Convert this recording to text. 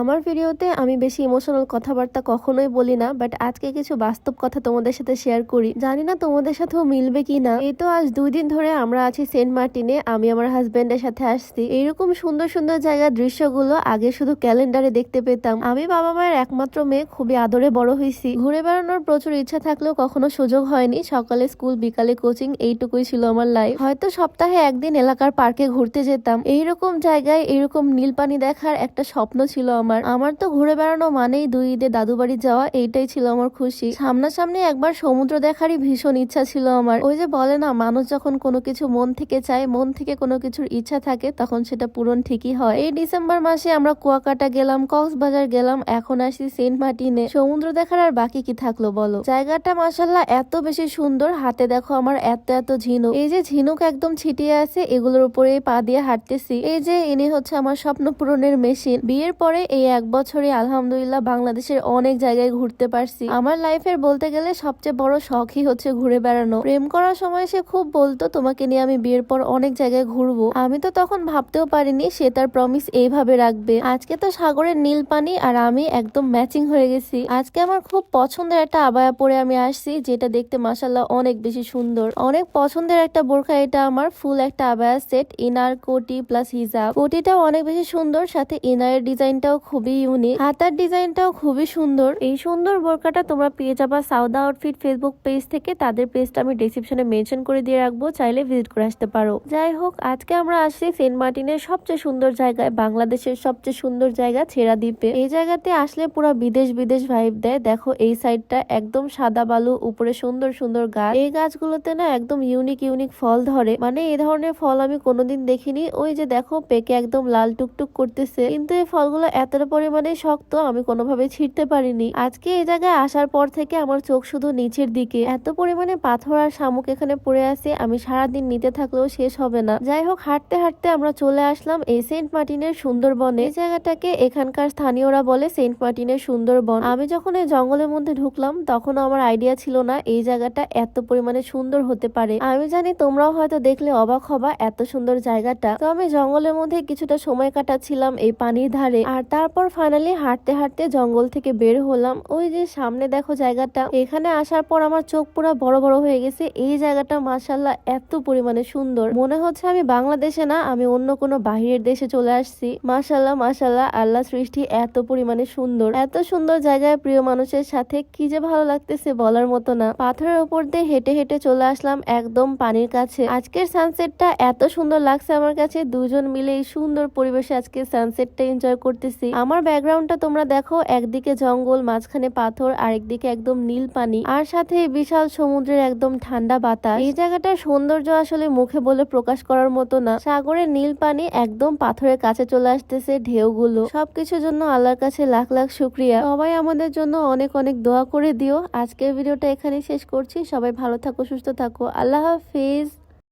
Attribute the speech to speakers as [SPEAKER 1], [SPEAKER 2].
[SPEAKER 1] আমার ভিডিওতে আমি বেশি ইমোশনাল কথাবার্তা কখনোই বলি না বাট আজকে কিছু বাস্তব কথা তোমাদের সাথে শেয়ার করি। জানি না তোমাদের সাথেও মিলবে কি না এই তো আজ দুই দিন ধরে আমরা আছি সেন্ট মার্টিনে, আমি আমার হাজবেন্ডের সাথে আসছি। এইরকম সুন্দর সুন্দর জায়গার দৃশ্যগুলো আগে শুধু ক্যালেন্ডারে দেখতে পেতাম। আমি বাবা মায়ের একমাত্র মেয়ে, খুবই আদরে বড় হয়েছি ঘুরে বেড়ানোর প্রচুর ইচ্ছা থাকলেও কখনো সুযোগ হয়নি। সকালে স্কুল বিকালে কোচিং এইটুকুই ছিল আমার লাইফ হয়তো সপ্তাহে একদিন এলাকার পার্কে ঘুরতে যেতাম। এইরকম জায়গায়, এইরকম নীল পানি দেখার একটা স্বপ্ন ছিল আমার। আমার আমার তো ঘুরে বেড়ানো মানেই দুই ঈদে দাদু বাড়ি যাওয়া, এইটাই ছিল আমার খুশি। সামনাসামনি একবার সমুদ্র দেখারই ভীষণ ইচ্ছা ছিল আমার। ওই যে বলে না, মানুষ যখন কোনো কিছু মন থেকে চায়, মন থেকে কোনো কিছুর ইচ্ছা থাকে, তখন সেটা পূরণ ঠিকই হয়। এই ডিসেম্বর মাসে আমরা কুয়াকাটা গেলাম, কক্সবাজার গেলাম, এখন আসি সেন্ট মার্টিনে। সমুদ্র দেখার আর বাকি কি থাকল বলো? জায়গাটা মাসাল্লাহ এত বেশি সুন্দর, হাতে দেখো আমার এত এত ঝিনুক। এই যে ঝিনুক একদম ছিটিয়ে আছে, এগুলোর উপরে পা দিয়ে হাঁটতেছি। এই যে ইনি হচ্ছে আমার স্বপ্ন পূরণের মেশিন। বিয়ের পরে এই এক বছরে আলহামদুলিল্লাহ বাংলাদেশের অনেক জায়গায় ঘুরতে পারছি। আমার লাইফের বলতে গেলে সবচেয়ে বড় শখই হচ্ছে ঘুরে বেড়ানো। প্রেম করার সময় সে খুব বলতো, তোমাকে নিয়ে আমি বিয়ের পর অনেক জায়গায় ঘুরবো। আমি তো তখন ভাবতেও পারিনি সে তার প্রমিস এইভাবে রাখবে। আজকে তো সাগরের নীল পানি আর আমি একদম ম্যাচিং হয়ে গেছি। আজকে আমার খুব পছন্দের একটা আবায়া পরে আমি আসছি, যেটা দেখতে মাসাল্লাহ অনেক বেশি সুন্দর। অনেক পছন্দের একটা বোরখা, এটা আমার ফুল একটা আবায়া সেট ইনার কোটি প্লাস হিজাব কোটিটাও অনেক বেশি সুন্দর, সাথে ইনারের ডিজাইনটাও খুবই ইউনিক হাতার ডিজাইনটাও খুবই সুন্দর। এই সুন্দর বোরকাটা তোমরা পেয়ে যাবা সাউদা আউটফিট ফেসবুক পেজ থেকে। তাদের পেজটা আমি ডিসক্রিপশনে মেনশন করে দিয়ে রাখব, চাইলে ভিজিট করে আসতে পারো। যাই হোক, আজকে আমরা আসছি সেন্ট মার্টিনের সবচেয়ে সুন্দর জায়গায় বাংলাদেশের সবচেয়ে সুন্দর জায়গা ছেড়া দ্বীপে এই জায়গাতে আসলে পুরো বিদেশ বিদেশ ভাইব দেয়। দেখো, এই সাইডটা একদম সাদা বালু, উপরে সুন্দর সুন্দর গাছ। এই গাছগুলোতে না একদম ইউনিক ইউনিক ফল ধরে। মানে এই ধরনের ফল আমি কোনোদিন দেখিনি। ওই যে দেখো, পেকে একদম লাল টুকটুক করতেছে। কিন্তু এই ফলগুলো এতটা পরিমাণে শক্ত আমি কোনোভাবে ছিঁড়তে পারিনি। আজকে এই জায়গায় আসার পর থেকে আমার চোখ শুধু নিচের দিকে। এত পরিমাণে পাথর আর শামুক এখানে পড়ে আছে, আমি সারাদিন নিতে থাকলেও শেষ হবে না। যাই হোক, হাঁটতে হাঁটতে আমরা চলে আসলাম এই সেন্ট মার্টিনের সুন্দরবনে। এই জায়গাটাকে এখানকার স্থানীয়রা বলে সেন্ট মার্টিনের সুন্দরবন। আমি যখন এই জঙ্গলের মধ্যে ঢুকলাম তখন আমার আইডিয়া ছিল না এই জায়গাটা এত পরিমাণে সুন্দর হতে পারে। আমি জানি তোমরাও হয়তো দেখলে অবাক হবা এত সুন্দর জায়গাটা। তো আমি জঙ্গলের মধ্যে কিছুটা সময় কাটাচ্ছিলাম এই পানির ধারে। আর তারপর ফাইনালি হাঁটতে হাঁটতে জঙ্গল থেকে বের হলাম। ওই যে সামনে দেখো জায়গাটা, এখানে আসার পর আমার চোখ পুরো বড় বড় হয়ে গেছে। এই জায়গাটা মাসাল্লাহ এত পরিমাণে সুন্দর। মনে হচ্ছে আমি বাংলাদেশে না, আমি অন্য কোনো বাহিরের দেশে চলে আসছি। মাসাল্লাহ মাসাল্লাহ আল্লাহ সৃষ্টি এত পরিমাণে সুন্দর। এত সুন্দর জায়গায় প্রিয় মানুষের সাথে কি যে ভালো লাগতেছে বলার মতো না। পাথরের উপর দিয়ে হেঁটে হেঁটে চলে আসলাম একদম পানির কাছে। আজকের সানসেটটা এত সুন্দর লাগছে আমার কাছে। দুজন মিলে এই সুন্দর পরিবেশে আজকে সানসেটটা এনজয় করতেছি। আমার ব্যাকগ্রাউন্ডটা তোমরা দেখো, একদিকে জঙ্গল, মাঝখানে পাথর, আরেকদিকে একদম নীল পানি, আর সাথে বিশাল সমুদ্রের একদম ঠান্ডা বাতাস। এই জায়গাটার সৌন্দর্য আসলে মুখে বলে প্রকাশ করার মতো না। সাগরের নীল পানি একদম পাথরের কাছে চলে আসতেছে ঢেউগুলো। সবকিছুর জন্য আল্লাহর কাছে লাখ লাখ শুক্রিয়া। সবাই আমাদের জন্য অনেক অনেক দোয়া করে দিও। আজকের ভিডিওটা এখানে শেষ করছি। সবাই ভালো থাকো, সুস্থ থাকো। আল্লাহ হাফিজ।